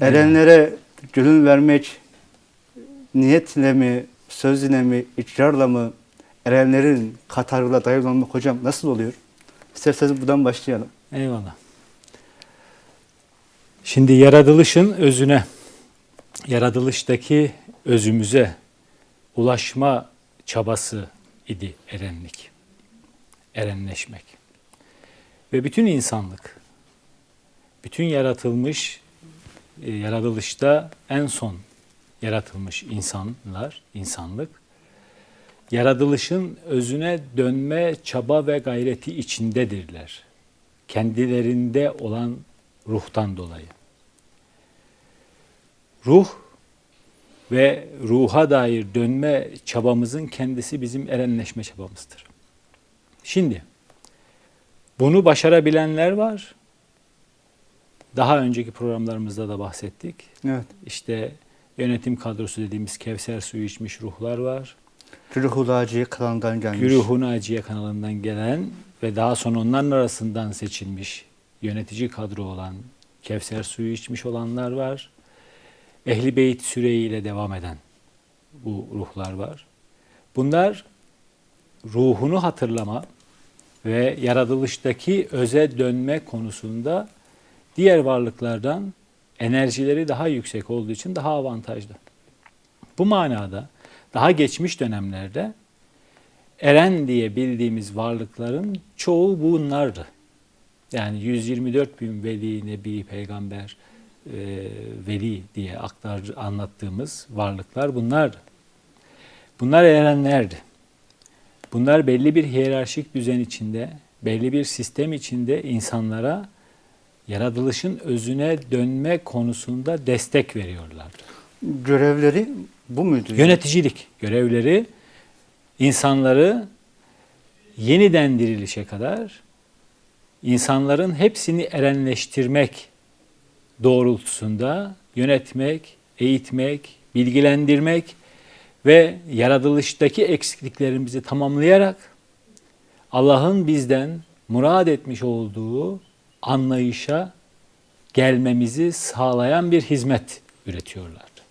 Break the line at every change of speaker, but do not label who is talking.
Erenlere gönül vermek niyetle mi, sözle mi, ikrarla mı, erenlerin Katar'la dahil hocam nasıl oluyor? İsterseniz buradan başlayalım.
Eyvallah. Şimdi yaratılışın özüne, yaratılıştaki özümüze ulaşma çabası idi erenlik. Erenleşmek. Ve bütün insanlık, bütün yaratılmış, e, yaratılışta en son yaratılmış insanlar, insanlık, yaratılışın özüne dönme çaba ve gayreti içindedirler. Kendilerinde olan ruhtan dolayı. Ruh ve ruha dair dönme çabamızın kendisi bizim erenleşme çabamızdır. Şimdi bunu başarabilenler var. Daha önceki programlarımızda da bahsettik.
Evet.
İşte yönetim kadrosu dediğimiz Kevser suyu içmiş ruhlar var.
Ruhul Hacı'ya kanalından gelmiş.
Güruhun Acıye kanalından gelen ve daha sonra onların arasından seçilmiş yönetici kadro olan Kevser suyu içmiş olanlar var. Ehli Beyt süreyiyle devam eden bu ruhlar var. Bunlar ruhunu hatırlama ve yaratılıştaki öze dönme konusunda diğer varlıklardan enerjileri daha yüksek olduğu için daha avantajlı. Bu manada daha geçmiş dönemlerde eren diye bildiğimiz varlıkların çoğu bunlardı. Yani 124 bin veli, nebi, peygamber, e, veli diye aktar anlattığımız varlıklar bunlardı. Bunlar erenlerdi. Bunlar belli bir hiyerarşik düzen içinde, belli bir sistem içinde insanlara yaratılışın özüne dönme konusunda destek veriyorlardı.
Görevleri bu muydu?
Yöneticilik görevleri insanları yeniden dirilişe kadar insanların hepsini erenleştirmek doğrultusunda yönetmek, eğitmek, bilgilendirmek ve yaratılıştaki eksikliklerimizi tamamlayarak Allah'ın bizden murad etmiş olduğu anlayışa gelmemizi sağlayan bir hizmet üretiyorlar.